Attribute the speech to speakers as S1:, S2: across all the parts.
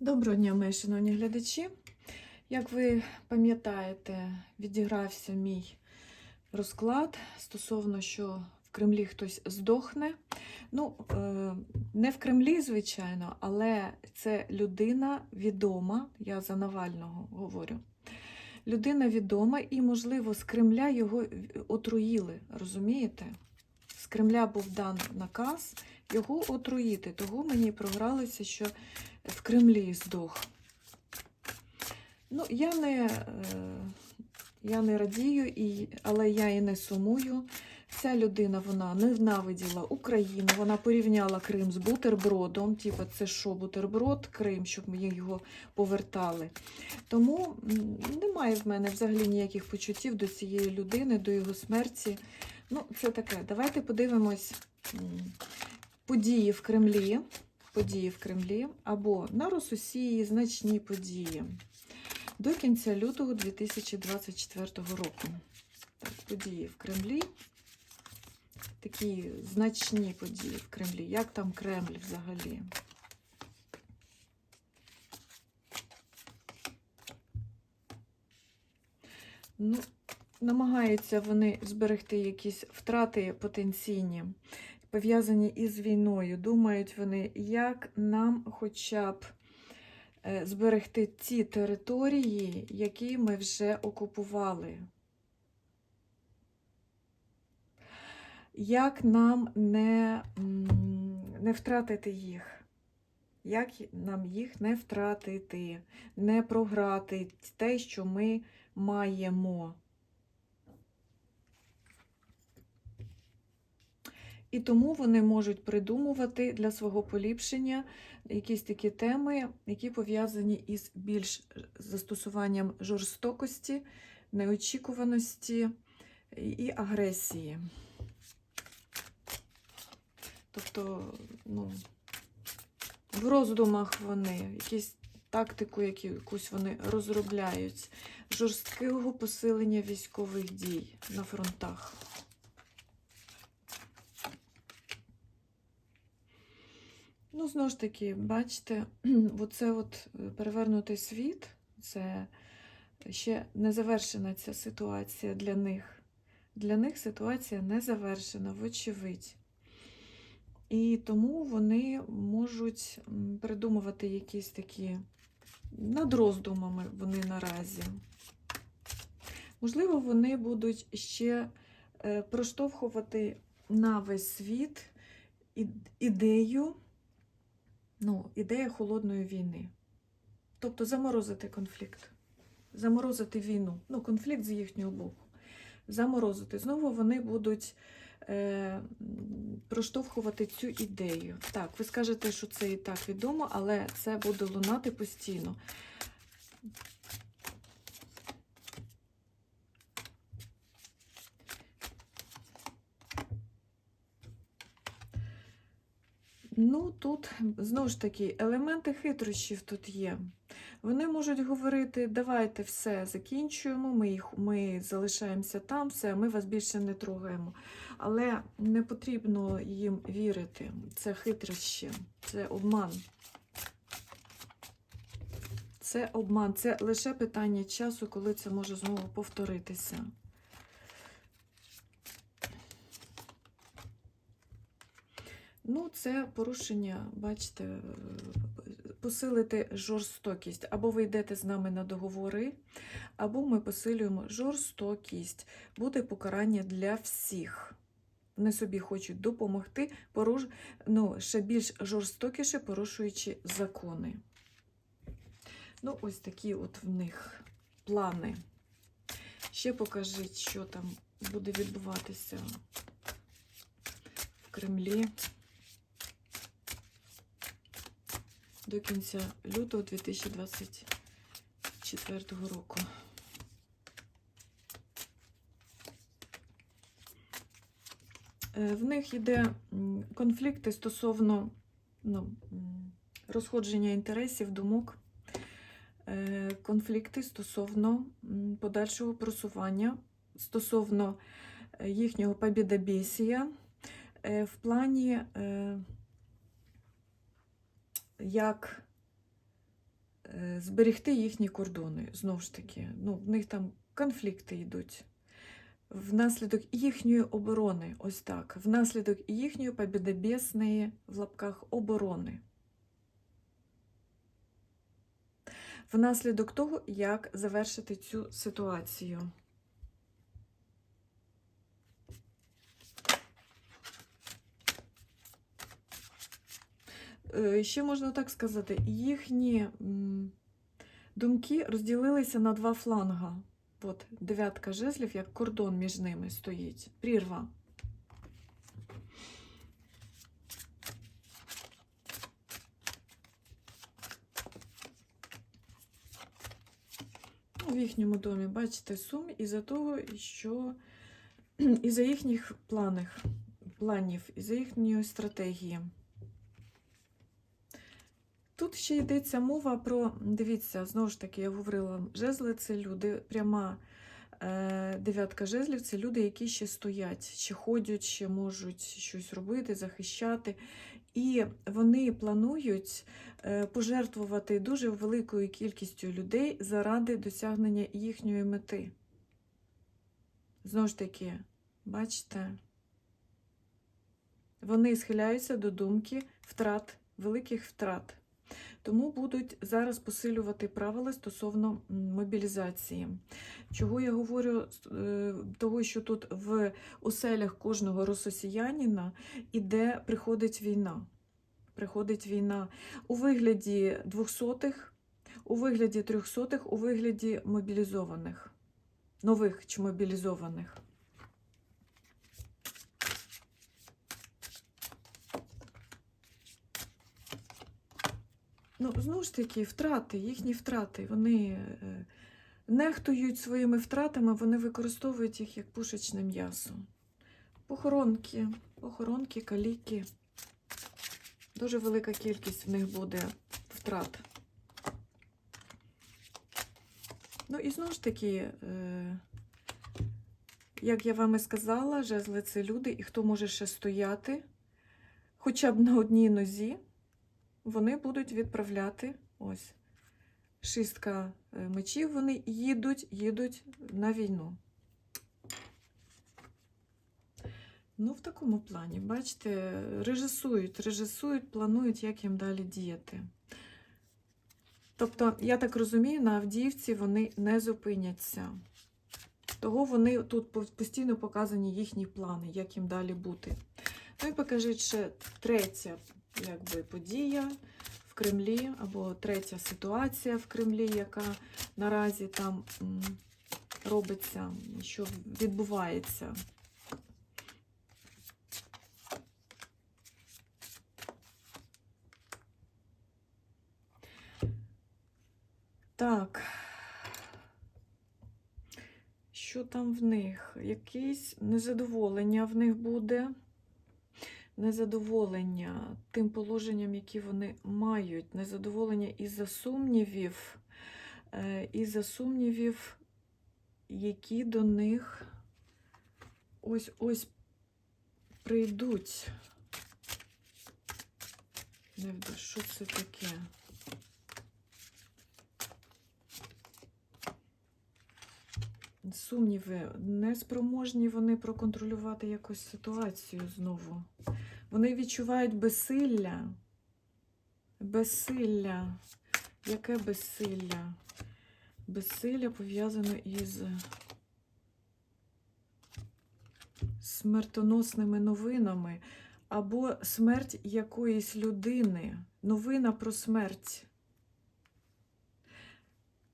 S1: Доброго дня, мої шановні глядачі. Як ви пам'ятаєте, відігрався мій розклад стосовно, що в Кремлі хтось здохне. Ну, е, не в Кремлі, звичайно, але це людина відома, я за Навального говорю. Людина відома, і, можливо, з Кремля його отруїли, розумієте? Кремля був дан наказ його отруїти. Того мені програлося, що в Кремлі здох. Ну, я не, е, я не радію, але я і не сумую. Ця людина вона ненавиділа Україну, вона порівняла Крим з бутербродом. Типа, це що, бутерброд, Крим, щоб ми його повертали. Тому немає в мене взагалі ніяких почуттів до цієї людини, до його смерті. Ну, це таке. Давайте подивимось події в Кремлі. Події в Кремлі або на Росусії значні події до кінця лютого 2024 року. Так, події в Кремлі. Такі значні події в Кремлі. Як там Кремль взагалі? Ну, намагаються вони зберегти якісь втрати потенційні, пов'язані із війною. Думають вони, як нам хоча б е, зберегти ті території, які ми вже окупували. Як нам не, не втратити їх? Як нам їх не втратити, не програти те, що ми маємо? І тому вони можуть придумувати для свого поліпшення якісь такі теми, які пов'язані із більш застосуванням жорстокості, неочікуваності і агресії. Тобто, ну, в роздумах вони, якісь тактику, якусь вони розробляють, жорсткого посилення військових дій на фронтах. Знову ж таки, бачите, оце от е, перевернутий світ, це ще не завершена ця ситуація для них. Для них ситуація не завершена, вочевидь. І тому вони можуть придумувати якісь такі над роздумами вони наразі. Можливо, вони будуть ще е, проштовхувати на весь світ ідею, ну, ідея холодної війни. Тобто заморозити конфлікт, заморозити війну, ну, конфлікт з їхнього боку. Заморозити. Знову вони будуть е, проштовхувати цю ідею. Так, ви скажете, що це і так відомо, але це буде лунати постійно. Ну, тут знову ж таки елементи хитрощів тут є. Вони можуть говорити: давайте все закінчуємо, ми, їх, ми залишаємося там, все, ми вас більше не трогаємо. Але не потрібно їм вірити. Це хитрощі, це обман. Це обман, це лише питання часу, коли це може знову повторитися. Ну, це порушення, бачите, посилити жорстокість. Або ви йдете з нами на договори, або ми посилюємо жорстокість. Буде покарання для всіх. Вони собі хочуть допомогти, поруш... ну, ще більш жорстокіше порушуючи закони. Ну, ось такі от в них плани. Ще покажіть, що там буде відбуватися в Кремлі. До кінця лютого 2024 року. Е, В них йде конфлікти стосовно ну, розходження інтересів, думок, Е, конфлікти стосовно подальшого просування, стосовно е, їхнього побідобєсія е, в плані як е, зберегти їхні кордони. Знову ж таки, ну, в них там конфлікти йдуть. Внаслідок їхньої оборони, ось так, внаслідок їхньої побідобєсної в лапках оборони. Внаслідок того, як завершити цю ситуацію. Ще можна так сказати, їхні думки розділилися на два фланга. От дев'ятка жезлів, як кордон між ними стоїть. Прірва. Ну, В їхньому домі, бачите, сум із-за того, що із-за їхніх планів, планів, із-за їхньої стратегії. Тут ще йдеться мова про, дивіться, знову ж таки, я говорила, жезли це люди, пряма е, дев'ятка жезлів це люди, які ще стоять, ще ходять, ще можуть щось робити, захищати. І вони планують е, пожертвувати дуже великою кількістю людей заради досягнення їхньої мети. Знову ж таки, бачите, вони схиляються до думки втрат, великих втрат. Тому будуть зараз посилювати правила стосовно мобілізації. Чого я говорю? Е, Того, що тут в оселях кожного рососіянина іде, приходить війна. Приходить війна у вигляді двохсотих, у вигляді трьохсотих, у вигляді мобілізованих, нових чи мобілізованих. Ну, знову ж таки, втрати, їхні втрати, вони е, нехтують своїми втратами, вони використовують їх як пушечне м'ясо. Похоронки, похоронки, каліки. Дуже велика кількість в них буде втрат. Ну і знову ж таки, е, як я вам і сказала, жезли це люди, і хто може ще стояти хоча б на одній нозі, вони будуть відправляти ось шістка е, мечів, вони їдуть, їдуть на війну. Ну, в такому плані, бачите, режисують, режисують, планують, як їм далі діяти. Тобто, я так розумію, на Авдіївці вони не зупиняться. Того вони тут постійно показані їхні плани, як їм далі бути. Ну і покажіть ще третя якби, подія в Кремлі, або третя ситуація в Кремлі, яка наразі там робиться, що відбувається. Так. Що там в них? Якесь незадоволення в них буде. Незадоволення тим положенням, які вони мають. Незадоволення із-за сумнівів, е, із-за сумнівів, які до них ось ось прийдуть. Невда, Що це таке? Сумніви, неспроможні вони проконтролювати якось ситуацію знову. Вони відчувають безсилля. Безсилля. Яке безсилля? Безсилля пов'язане із смертоносними новинами або смерть якоїсь людини. Новина про смерть.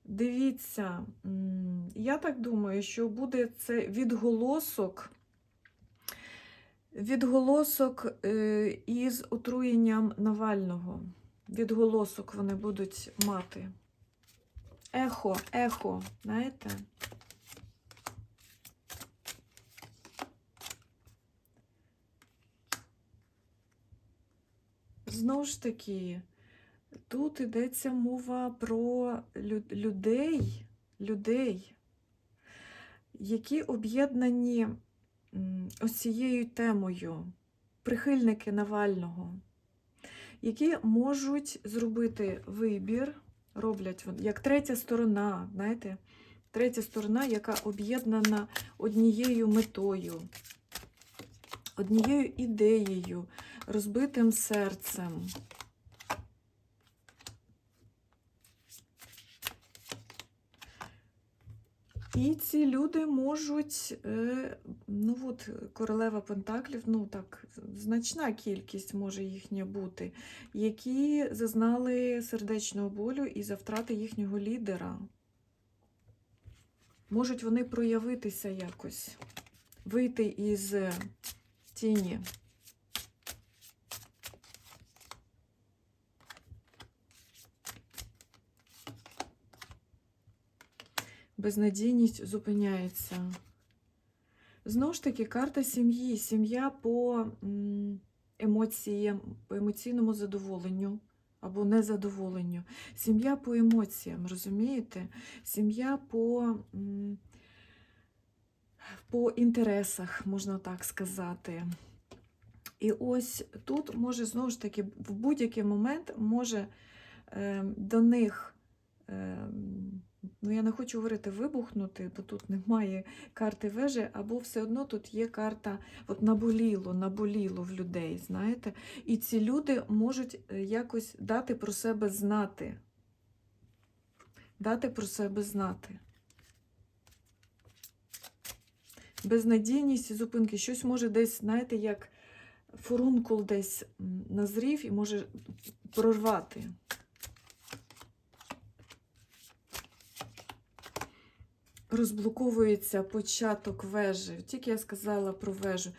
S1: Дивіться, я так думаю, що буде це відголосок, відголосок е, із отруєнням Навального. Відголосок вони будуть мати. Ехо, ехо, знаєте? Знову ж таки, Тут йдеться мова про людей, людей, які об'єднані ось темою, прихильники Навального, які можуть зробити вибір, роблять, як третя сторона, знаєте, третя сторона, яка об'єднана однією метою, однією ідеєю, розбитим серцем. І ці люди можуть, е, ну от королева Пентаклів, ну так, значна кількість може їхня бути, які зазнали сердечного болю і за втрати їхнього лідера. Можуть вони проявитися якось, вийти із тіні. Безнадійність зупиняється. Знову ж таки, карта сім'ї. Сім'я по емоціям, по емоційному задоволенню або незадоволенню. Сім'я по емоціям, розумієте? Сім'я по, по інтересах, можна так сказати. І ось тут може знову ж таки в будь-який момент може е, до них. Е, Ну, я не хочу говорити вибухнути, бо тут немає карти вежі, або все одно тут є карта от наболіло, наболіло в людей, знаєте. І ці люди можуть е, якось дати про себе знати. Дати про себе знати. Безнадійність і зупинки. Щось може десь, знаєте, як фурункул десь назрів і може прорвати. Розблоковується початок вежі. Тільки я сказала про вежу.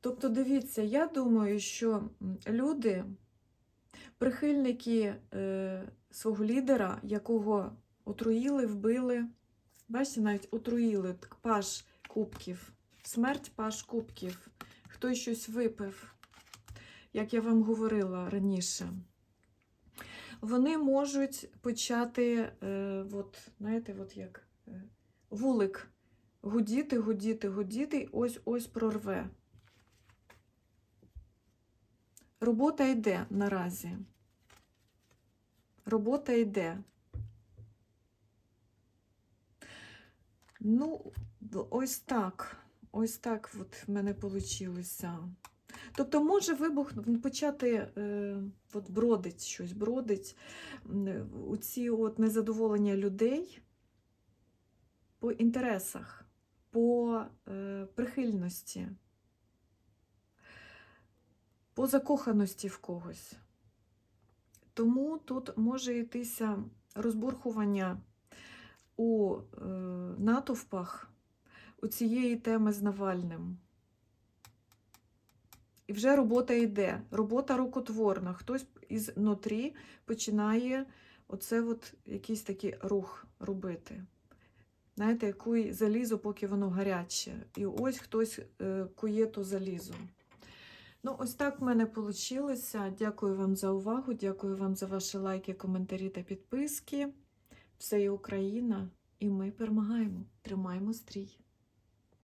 S1: Тобто, дивіться, я думаю, що люди, прихильники е, свого лідера, якого отруїли, вбили, бачите, навіть отруїли паш кубків, смерть паш кубків, хтось щось випив, як я вам говорила раніше. Вони можуть почати, е, от, знаєте, от як е, вулик гудіти, гудіти, гудіти, і ось ось прорве. Робота йде наразі. Робота йде. Ну, ось так. Ось так от в мене вийшло. Тобто може вибух почати е, от бродить щось, бродить у ці от незадоволення людей по інтересах, по е, прихильності, по закоханості в когось. Тому тут може йтися розбурхування у е, натовпах у цієї теми з Навальним. І вже робота йде, робота рукотворна. Хтось із нутрі починає оце от якийсь такий рух робити. Знаєте, куй залізо, поки воно гаряче. І ось хтось е, кує то залізо. Ну, ось так в мене вийшло. Дякую вам за увагу, дякую вам за ваші лайки, коментарі та підписки. Все є Україна, і ми перемагаємо. Тримаємо стрій!